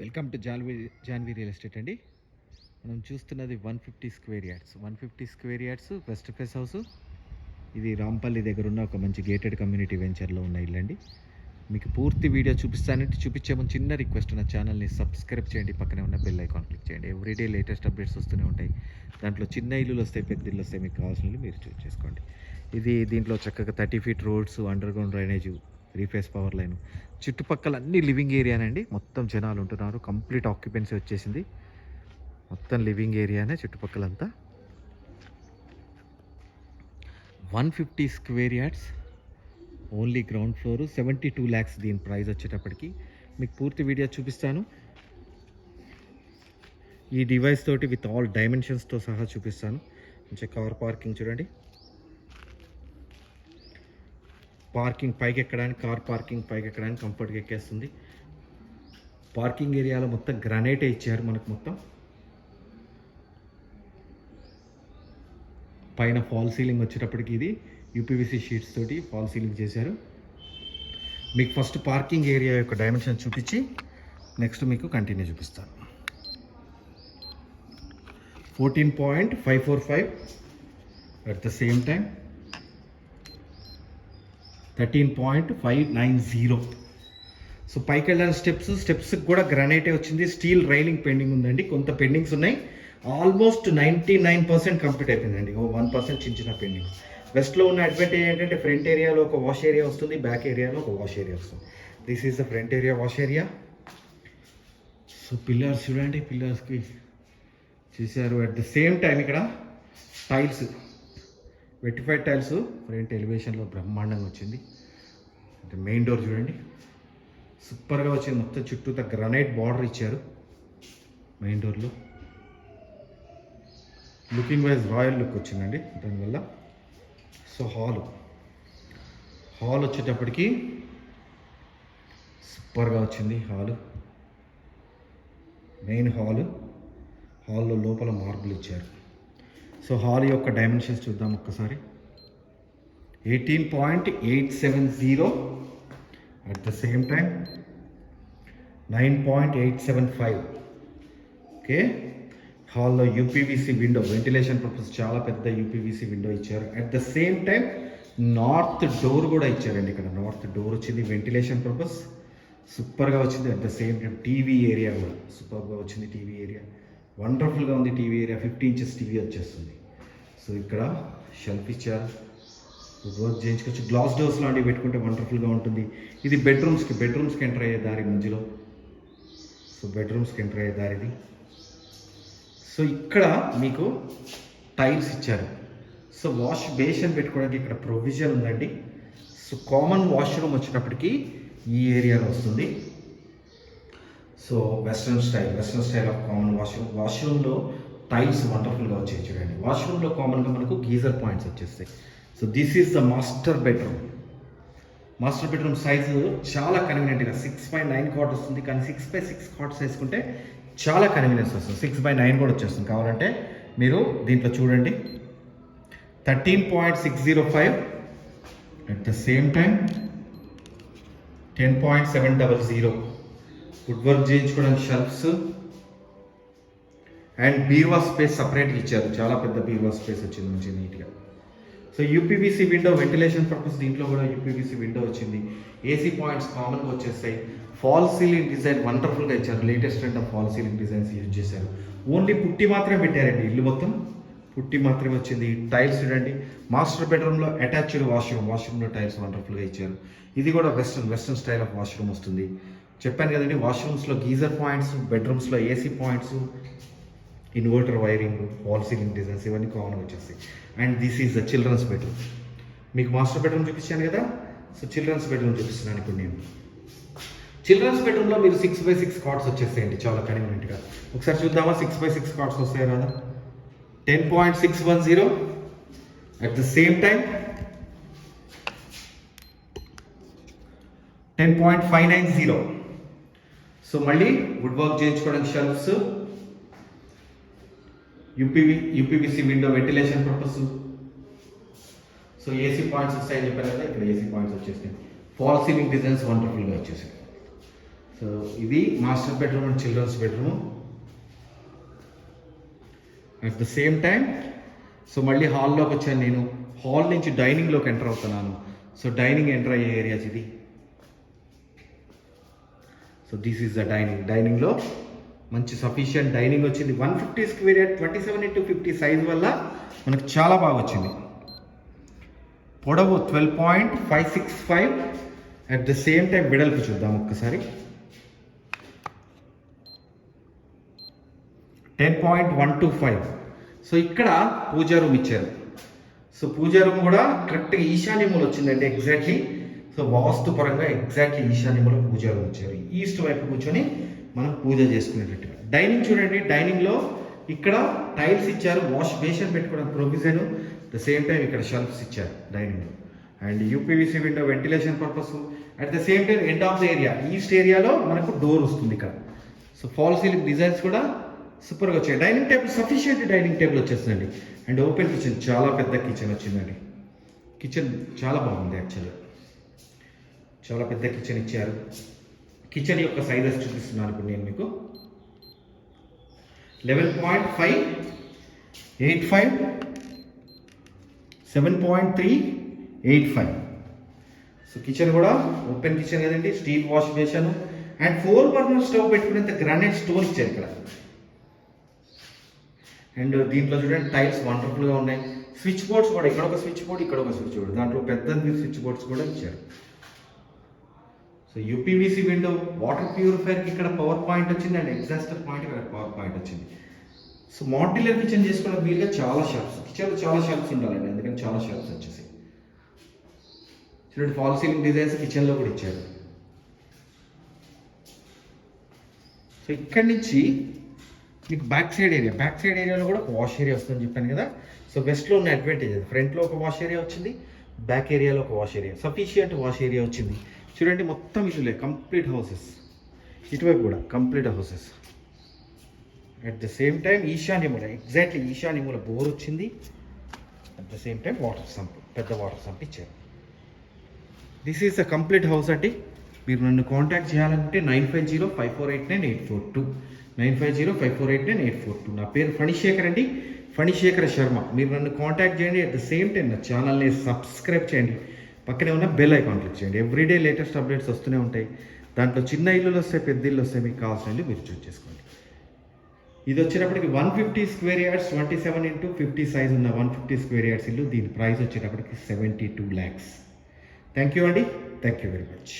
Welcome to Janvi Janvi real estate అండి. మనం చూస్తున్నది one fifty square yards. One fifty square yards west face house. ఇది రాంపల్లి దగ్గర ఉన్న ఒక మంచి గేటెడ్ కమ్యూనిటీ వెంచర్లో ఉన్న ఇల్లు అండి. మీకు పూర్తి వీడియో చూపిస్తానంటే చూపించే ముందు చిన్న రిక్వెస్ట్ నా ఛానల్ని సబ్స్క్రైబ్ చేయండి. పక్కనే ఉన్న బెల్ ఐకాన్ క్లిక్ చేయండి. ఎవ్రీడే లేటెస్ట్ అప్డేట్స్ వస్తూనే ఉంటాయి. దాంట్లో చిన్న ఇల్లులు వస్తాయి పెద్ద ఇల్లు వస్తాయి మీకు కావాల్సిన మీరు చూస్ చేసుకోండి. ఇది దీంట్లో చక్కగా thirty feet roads under ground drainage Reface power line. చుట్టుపక్కల అన్ని లివింగ్ ఏరియానండి మొత్తం జనాలు ఉంటున్నారు. కంప్లీట్ ఆక్యుపెన్సీ వచ్చేసింది. మొత్తం లివింగ్ ఏరియానే చుట్టుపక్కలంతా. One fifty square yards only ground floor. Seventy two lakhs దీని ప్రైస్ వచ్చేటప్పటికి. మీకు పూర్తి వీడియో చూపిస్తాను. ఈ డివైస్ తోటి విత్ ఆల్ డైమెన్షన్స్తో సహా చూపిస్తాను. మంచిగా కార్ పార్కింగ్ చూడండి. పార్కింగ్ పైకి ఎక్కడానికి కార్ పార్కింగ్ పైకి ఎక్కడానికి కంఫర్ట్గా ఎక్కేస్తుంది. పార్కింగ్ ఏరియాలో మొత్తం గ్రానైటే ఇచ్చారు మనకు మొత్తం. పైన ఫాల్ సీలింగ్ వచ్చేటప్పటికి ఇది యూపీవీసీ షీట్స్ తోటి ఫాల్ సీలింగ్ చేశారు. మీకు ఫస్ట్ పార్కింగ్ ఏరియా యొక్క డైమెన్షన్ చూపించి నెక్స్ట్ మీకు కంటిన్యూ చూపిస్తాను. Fourteen point five four five at the same time thirteen point five nine zero. So పైకి వెళ్ళడానికి స్టెప్స్. స్టెప్స్కి కూడా గ్రానైటే వచ్చింది. స్టీల్ రైలింగ్ పెండింగ్ ఉందండి. కొంత పెండింగ్స్ ఉన్నాయి. Almost ninety nine percent complete అయిపోయిందండి. ఓ వన్ పర్సెంట్ చిన్న చిన్న పెండింగ్ వెస్ట్లో ఉన్న అడ్వాంటేజ్ ఏంటంటే ఫ్రంట్ ఏరియాలో ఒక వాష్ ఏరియా వస్తుంది. బ్యాక్ ఏరియాలో ఒక వాష్ ఏరియా వస్తుంది. This is the front area wash area so pillars చూడండి. పిల్లర్స్కి చేశారు. అట్ ద సేమ్ టైం ఇక్కడ టైల్స్ వెటిఫైడ్ టైల్స్ ఫ్రంట్ ఎలివేషన్లో బ్రహ్మాండంగా వచ్చింది. అంటే మెయిన్ డోర్ చూడండి. సూపర్గా వచ్చింది. మొత్తం చుట్టూత గ్రనైట్ బార్డర్ ఇచ్చారు. మెయిన్ డోర్లో లుకింగ్ వైజ్ రాయల్ లుక్ వచ్చిందండి. దానివల్ల. సో హాల్ హాల్ వచ్చేటప్పటికి సూపర్గా వచ్చింది హాలు మెయిన్ హాలు హాల్లో లోపల మార్బుల్ ఇచ్చారు. సో హాల్ యొక్క డైమెన్షన్స్ చూద్దాం ఒక్కసారి. Eighteen point eight seven zero at the same time nine point eight seven five. Okay. హాల్లో యూపీవీసీ విండో వెంటిలేషన్ పర్పస్ చాలా పెద్ద యూపీవీసీ విండో ఇచ్చారు. At the same time north door కూడా ఇచ్చారండి ఇక్కడ. నార్త్ డోర్ వచ్చింది వెంటిలేషన్ పర్పస్ సూపర్గా వచ్చింది. At the same time TV area కూడా సూపర్గా వచ్చింది టీవీ ఏరియా. వండర్ఫుల్గా ఉంది TV area. Fifty inches TV వచ్చేస్తుంది. సో ఇక్కడ షెల్ఫ్ ఇచ్చారు వర్క్ చేయించుకోవచ్చు. గ్లాస్ డోర్స్ లాంటివి పెట్టుకుంటే వండర్ఫుల్గా ఉంటుంది. ఇది బెడ్రూమ్స్కి బెడ్రూమ్స్కి ఎంటర్ అయ్యే దారి మధ్యలో. సో బెడ్రూమ్స్కి ఎంటర్ అయ్యే దారిది సో ఇక్కడ మీకు టైల్స్ ఇచ్చారు. సో వాష్ బేషన్ పెట్టుకోవడానికి ఇక్కడ ప్రొవిజన్ ఉందండి. సో కామన్ వాష్రూమ్ వచ్చేటప్పటికి ఈ ఏరియాలో వస్తుంది. So western style western style of common washroom వాష్రూమ్లో tiles వండర్ఫుల్గా వచ్చాయి చూడండి. వాష్రూమ్లో కామన్గా మనకు గీజర్ పాయింట్స్ వచ్చేస్తాయి. So this is the master bedroom master bedroom size చాలా కన్వీనియంట్గా సిక్స్ బై నైన్ కాట్ వస్తుంది. కానీ సిక్స్ బై సిక్స్ కాట్స్ వేసుకుంటే చాలా కన్వీనియన్స్ వస్తుంది. సిక్స్ బై నైన్ కూడా వచ్చేస్తుంది. కావాలంటే మీరు దీంట్లో చూడండి. Thirteen point six zero five at the same time ten point seven double zero wood work చేయించుకోవడానికి షెల్ఫ్స్ అండ్ బీర్వా స్పేస్ సపరేట్గా ఇచ్చారు. చాలా పెద్ద బీర్వా స్పేస్ వచ్చింది మంచి నీట్గా so UPVC window ventilation purpose దీంట్లో కూడా యూపీవీసీ విండో వచ్చింది. ఏసీ పాయింట్స్ కామన్గా వచ్చేస్తాయి. ఫాల్ సీలింగ్ డిజైన్ వండర్ఫుల్గా ఇచ్చారు. Latest and fall ceiling designs use చేశారు. ఓన్లీ పుట్టి మాత్రమే పెట్టారండి ఇల్లు మొత్తం. పుట్టి మాత్రమే వచ్చింది. టైల్స్ చూడండి. మాస్టర్ బెడ్రూమ్లో అటాచ్డ్ వాష్రూమ్ వాష్రూమ్లో టైల్స్ వండర్ఫుల్గా ఇచ్చారు. ఇది కూడా western western style of washroom వస్తుంది. చెప్పాను కదండి వాష్రూమ్స్లో geyser points బెడ్రూమ్స్లో AC points inverter wiring wall ceiling designs ఇవన్నీ కామన్ వచ్చేస్తాయి. And this is the children's bedroom మీకు మాస్టర్ బెడ్రూమ్ చూపించాను కదా? సో చిల్డ్రన్స్ బెడ్రూమ్ చూపిస్తున్నాను ఇప్పుడు నేను. చిల్డ్రన్స్ బెడ్రూమ్లో మీరు సిక్స్ బై సిక్స్ కార్డ్స్ వచ్చేస్తాయండి చాలా కన్వీనియంట్గా ఒకసారి చూద్దామా? సిక్స్ బై సిక్స్ కార్డ్స్ వస్తాయి కదా ten point six one zero at the same time ten point five nine zero so మళ్ళీ వుడ్ వర్క్ చేయించుకోవడానికి shelves UPV UPVC window ventilation purpose so AC points వస్తాయని చెప్పారు కదా ఇక్కడ ఏసీ పాయింట్స్ వచ్చేసాయి fall ceiling designs వండర్ఫుల్గా వచ్చేసాయి. So ఇది master bedroom and children's bedroom at the same time so మళ్ళీ హాల్లోకి వచ్చాను నేను. హాల్ నుంచి డైనింగ్లోకి ఎంటర్ అవుతున్నాను. సో డైనింగ్ ఎంటర్ అయ్యే ఏరియాస్ ఇది. So this is the dining డైనింగ్లో మంచి సఫిషియంట్ డైనింగ్ వచ్చింది. One fifty square yard twenty seven into fifty size వల్ల మనకు చాలా బాగా వచ్చింది. పొడవు twelve point five six five at the same time వెడల్పు చూద్దాం ఒక్కసారి. Ten point one two five so ఇక్కడ పూజా రూమ్ ఇచ్చారు. సో పూజా రూమ్ కూడా కరెక్ట్గా ఈశాన్యములు వచ్చిందండి ఎగ్జాక్ట్లీ సో వాస్తు పరంగా ఎగ్జాక్ట్లీ ఈశాన్యంలో పూజారు వచ్చారు. ఈస్ట్ వైపు కూర్చొని మనం పూజ చేసుకునేటట్టుగా. డైనింగ్ చూడండి డైనింగ్లో ఇక్కడ టైల్స్ ఇచ్చారు వాష్ బేషన్ పెట్టుకోవడం ప్రొవిజన్ ద సేమ్ టైం ఇక్కడ షెల్ఫ్స్ ఇచ్చారు డైనింగ్లో and UPVC window ventilation purpose at the same time end of the area east ఏరియాలో మనకు డోర్ వస్తుంది ఇక్కడ. సో ఫాల్ సీలింగ్ డిజైన్స్ కూడా సూపర్గా వచ్చాయి. Dining table sufficient dining table వచ్చేసిందండి అండ్ ఓపెన్ కిచెన్ చాలా పెద్ద కిచెన్ వచ్చిందండి. కిచెన్ చాలా బాగుంది యాక్చువల్గా చాలా పెద్ద కిచెన్ ఇచ్చారు. కిచెన్ యొక్క సైజెస్ చూపిస్తున్నాను ఇప్పుడు నేను మీకు. Eleven point five eight five seven point three eight five so kitchen కూడా ఓపెన్ కిచెన్ కదండి steel wash basin and four burner stove పెట్టుకునేంత granite stone ఇచ్చారు ఇక్కడ. అండ్ దీంట్లో చూడండి టైల్స్ వండర్ఫుల్గా ఉన్నాయి. స్విచ్ బోర్డ్స్ కూడా ఇక్కడ ఒక స్విచ్ బోర్డ్ ఇక్కడ ఒక స్విచ్ బోర్డ్ దాంట్లో పెద్ద స్విచ్ బోర్డ్స్ కూడా ఇచ్చారు. సో యూపీవీసీ విండో వాటర్ ప్యూరిఫైర్కి ఇక్కడ పవర్ పాయింట్ వచ్చింది అండ్ ఎగ్జాస్టర్ పాయింట్ ఇక్కడ పవర్ పాయింట్ వచ్చింది. సో మాడ్యులర్ కిచెన్ చేసుకోవడం వీలుగా చాలా షాప్స్ కిచెన్లో చాలా షాప్స్ ఉండాలండి. అందుకని చాలా షాప్స్ వచ్చేసి. చూడండి ఫాల్ సీలింగ్ డిజైన్స్ కిచెన్లో కూడా ఇచ్చారు. సో ఇక్కడి నుంచి మీకు back side area back side ఏరియాలో కూడా ఒక వాష్ ఏరియా వస్తుందని చెప్పాను కదా. సో వెస్ట్లో ఉన్న అడ్వాంటేజ్ అది. ఫ్రంట్లో ఒక వాష్ ఏరియా వచ్చింది బ్యాక్ ఏరియాలో ఒక wash area sufficient wash area వచ్చింది. చూడండి మొత్తం ఇల్లులే కంప్లీట్ హౌసెస్ ఇటువైపు కూడా complete houses at the same time ఈశాన్యముల exactly ఈశాన్యముల బోర్ వచ్చింది. At the same time water sump పెద్ద వాటర్ సంప్ ఇచ్చారు. This is the complete house అండి. మీరు నన్ను కాంటాక్ట్ చేయాలనుకుంటే nine five zero five four eight nine eight four two. Nine five zero five four eight nine eight four two. నా పేరు ఫణిశేఖర్ అండి. ఫణిశేఖర శర్మ. మీరు నన్ను కాంటాక్ట్ చేయండి. అట్ ద సేమ్ టైం నా ఛానల్ని సబ్స్క్రైబ్ చేయండి. పక్కనే ఉన్న బెల్ ఐకాన్ క్లిక్ చేయండి. ఎవ్రీడే లేటెస్ట్ అప్డేట్స్ వస్తూనే ఉంటాయి. దాంట్లో చిన్న ఇల్లులు వస్తాయి పెద్ద ఇల్లు వస్తాయి మీకు కావాల్సిన ఇల్లు మీరు చూస్ చేసుకోండి. ఇది వచ్చేటప్పటికి one fifty square yards twenty seven into fifty size ఉన్న వన్ ఫిఫ్టీ స్క్వేర్ యార్డ్స్ ఇల్లు. దీని ప్రైస్ వచ్చేటప్పటికి seventy two lakhs. Thank you అండి. Thank you very much.